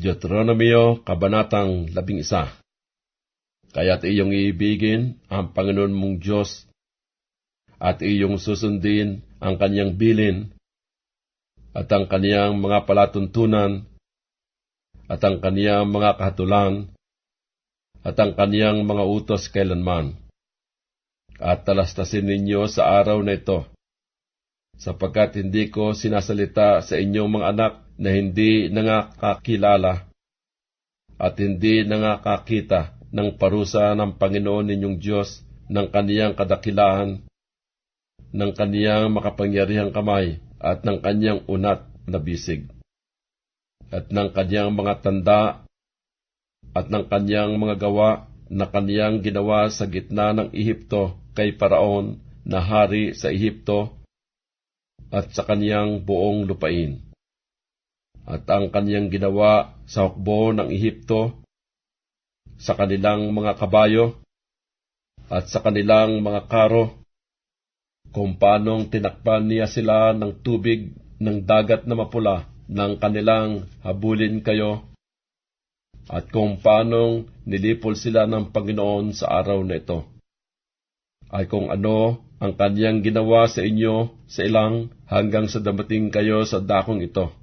Deuteronomio, Kabanatang 11 Kaya't iyong iibigin ang Panginoon mong Diyos at iyong susundin ang kanyang bilin at ang kaniyang mga palatuntunan at ang kaniyang mga kahatulan at ang kaniyang mga utos kailanman. At talastasin ninyo sa araw na ito, sapagkat hindi ko sinasalita sa inyong mga anak na hindi nangakakilala at hindi nangakakita ng parusa ng Panginoon ninyong Diyos ng kaniyang kadakilahan, ng kaniyang makapangyarihang kamay, at ng kaniyang unat na bisig, at ng kaniyang mga tanda, at ng kaniyang mga gawa na kaniyang ginawa sa gitna ng Ehipto kay Paraon na hari sa Ehipto, at sa kaniyang buong lupain. At ang kaniyang ginawa sa hukbo ng Ehipto, sa kanilang mga kabayo, at sa kanilang mga karo, kung paanong tinakpan niya sila ng tubig ng dagat na mapula nang kanilang habulin kayo, at kung paanong nilipol sila ng Panginoon sa araw na ito, ay kung ano ang kanyang ginawa sa inyo sa ilang hanggang sa damating kayo sa dakong ito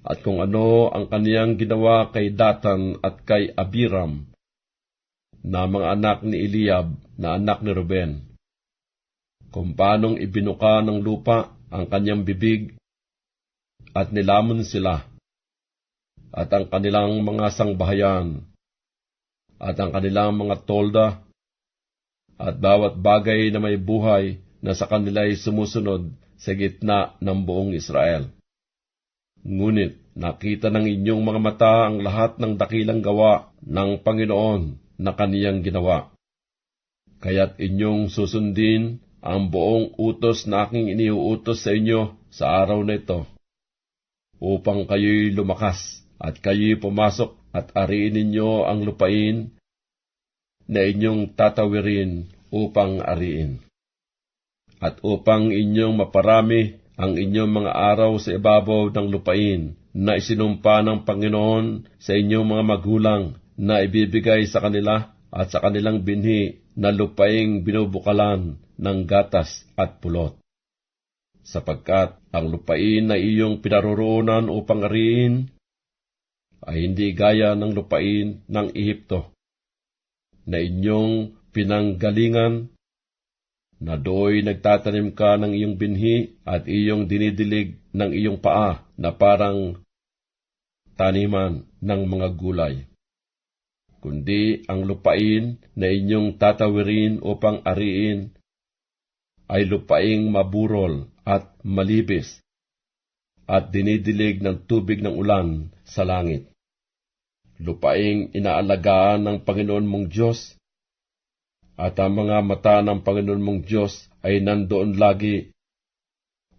at kung ano ang kaniyang ginawa kay Datan at kay Abiram, na mga anak ni Eliab na anak ni Ruben, kung paanong ibinuka ng lupa ang kanyang bibig at nilamon sila, at ang kanilang mga sangbahayan, at ang kanilang mga tolda, at bawat bagay na may buhay na sa kanila'y sumusunod sa gitna ng buong Israel. Ngunit nakita ng inyong mga mata ang lahat ng dakilang gawa ng Panginoon na kaniyang ginawa. Kaya't inyong susundin ang buong utos na aking iniuutos sa inyo sa araw na ito, upang kayo'y lumakas at kayo'y pumasok at ariin ninyo ang lupain na inyong tatawirin upang ariin. At upang inyong maparami ang inyong mga araw sa ibabaw ng lupain na isinumpa ng Panginoon sa inyong mga magulang na ibibigay sa kanila at sa kanilang binhi na lupaing binubukalan ng gatas at pulot. Sapagkat ang lupain na iyong pinaroroonan upang ariin ay hindi gaya ng lupain ng Ehipto na inyong pinanggalingan na do'y nagtatanim ka ng iyong binhi at iyong dinidilig ng iyong paa na parang taniman ng mga gulay. Kundi ang lupain na inyong tatawirin upang ariin ay lupaing maburol at malibis at dinidilig ng tubig ng ulan sa langit. Lupaing inaalagaan ng Panginoon mong Diyos at ang mga mata ng Panginoon mong Diyos ay nandoon lagi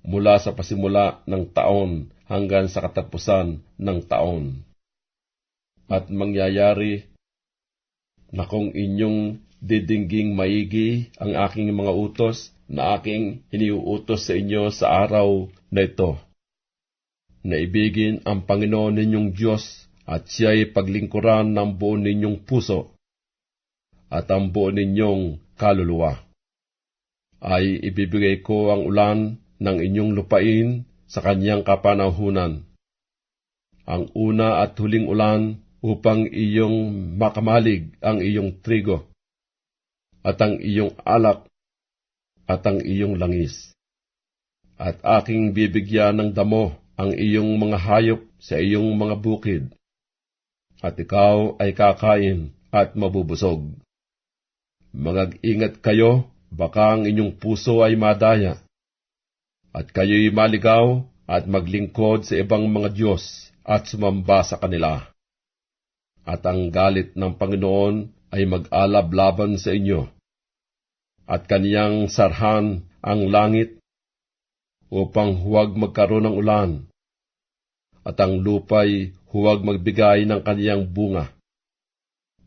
mula sa pasimula ng taon hanggang sa katapusan ng taon. At mangyayari na kung inyong didingging maigi ang aking mga utos na aking iniuutos sa inyo sa araw na ito, na ibigin ang Panginoon ninyong Diyos at siya'y paglingkuran ng buo ninyong puso at ang buo ninyong kaluluwa. Ay ibibigay ko ang ulan ng inyong lupain sa kanyang kapanahunan. Ang una at huling ulan upang iyong makamalig ang iyong trigo, at ang iyong alak, at ang iyong langis. At aking bibigyan ng damo ang iyong mga hayop sa iyong mga bukid, at ikaw ay kakain at mabubusog. Magag-ingat kayo, baka ang inyong puso ay madaya, at kayo'y maligaw at maglingkod sa ibang mga Diyos at sumamba sa kanila. At ang galit ng Panginoon ay mag-alab laban sa inyo, at kaniyang sarhan ang langit upang huwag magkaroon ng ulan, at ang lupay huwag magbigay ng kaniyang bunga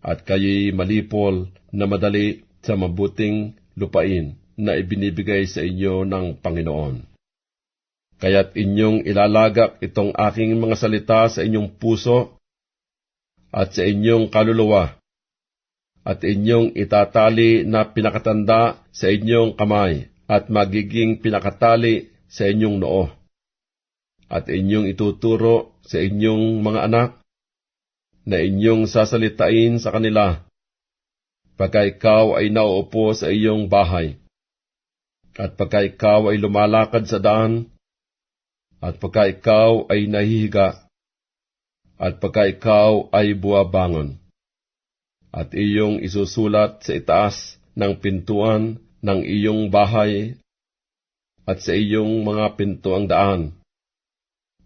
at kayo'y malipol na madali sa mabuting lupain na ibinibigay sa inyo ng Panginoon. Kaya't inyong ilalagak itong aking mga salita sa inyong puso at sa inyong kaluluwa, at inyong itatali na pinakatanda sa inyong kamay, at magiging pinakatali sa inyong noo. At inyong ituturo sa inyong mga anak, na inyong sasalitain sa kanila, pagka ikaw ay nauupo sa iyong bahay, at pagka ikaw ay lumalakad sa daan, at pagka ikaw ay nahihiga, at pagka ikaw ay buwabangon, at iyong isusulat sa itaas ng pintuan ng iyong bahay at sa iyong mga pintuang daan,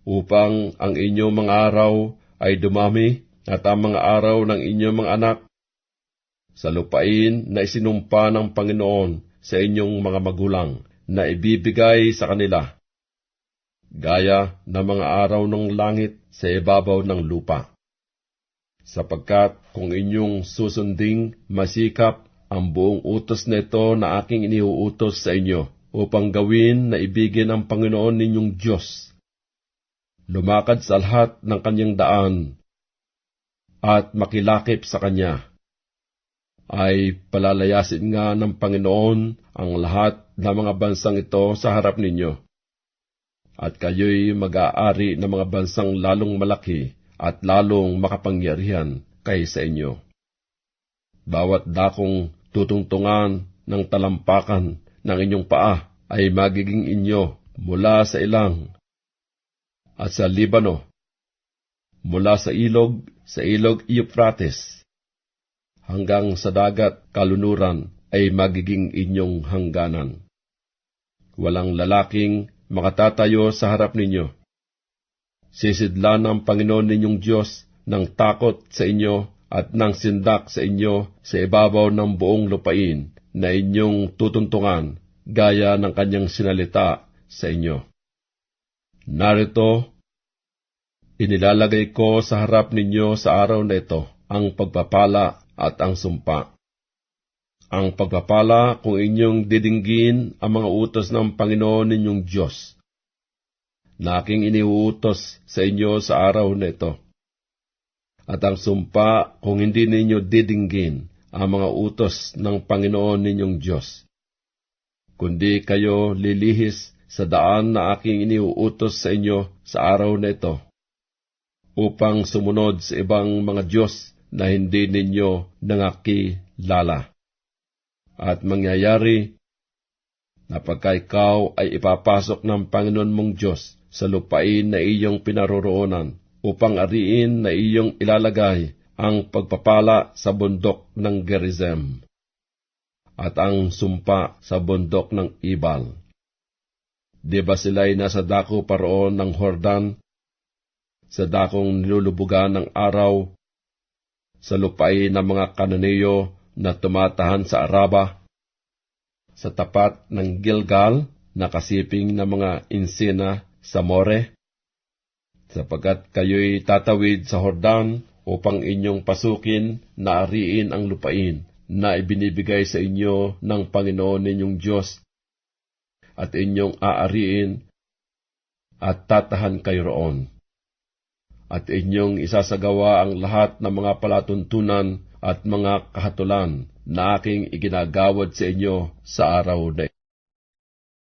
upang ang inyong mga araw ay dumami at ang mga araw ng inyong mga anak. Sa lupain na isinumpa ng Panginoon sa inyong mga magulang na ibibigay sa kanila, gaya ng mga araw ng langit sa ibabaw ng lupa. Sapagkat kung inyong susunding masikap ang buong utos na ito na aking iniuutos sa inyo, upang gawin na ibigin ang Panginoon ninyong Diyos, lumakad sa lahat ng kanyang daan at makilakip sa Kanya, ay palalayasin nga ng Panginoon ang lahat ng mga bansang ito sa harap ninyo. At kayo'y mag-aari ng mga bansang lalong malaki at lalong makapangyarihan kaysa inyo. Bawat dakong tutungtungan ng talampakan ng inyong paa ay magiging inyo mula sa ilang at sa Libano, mula sa ilog sa ilog Euphrates, hanggang sa dagat kalunuran ay magiging inyong hangganan. Walang lalaking makatatayo sa harap ninyo. Sisidlan ng Panginoon ninyong Diyos ng takot sa inyo at ng sindak sa inyo sa ibabaw ng buong lupain na inyong tutuntungan gaya ng kanyang sinalita sa inyo. Narito, Inilalagay ko sa harap ninyo sa araw na ito ang pagpapala at ang sumpa. Ang pagpapala kung inyong didinggin ang mga utos ng Panginoon ninyong Diyos, na aking iniuutos sa inyo sa araw na ito. At ang sumpa kung hindi ninyo didinggin ang mga utos ng Panginoon ninyong Diyos, kundi kayo lilihis sa daan na aking iniuutos sa inyo sa araw na ito upang sumunod sa ibang mga Diyos na hindi ninyo nangakilala. At mangyayari na pagka ikaw ay ipapasok ng Panginoon mong Diyos sa lupain na iyong pinaroroonan upang ariin na iyong ilalagay ang pagpapala sa bundok ng Gerizem at ang sumpa sa bundok ng Ibal. Di ba sila'y nasa dako paroon ng Hordan sa dakong nilulubugan ng araw, sa lupay ng mga kananeyo na tumatahan sa Araba, sa tapat ng Gilgal na kasiping ng mga insina sa More, sapagkat kayo'y tatawid sa Hordan upang inyong pasukin na ariin ang lupain na ibinibigay sa inyo ng Panginoon ninyong Diyos at inyong aariin at tatahan kayo roon at inyong isasagawa ang lahat ng mga palatuntunan at mga kahatulan na aking iginagawad sa inyo sa araw na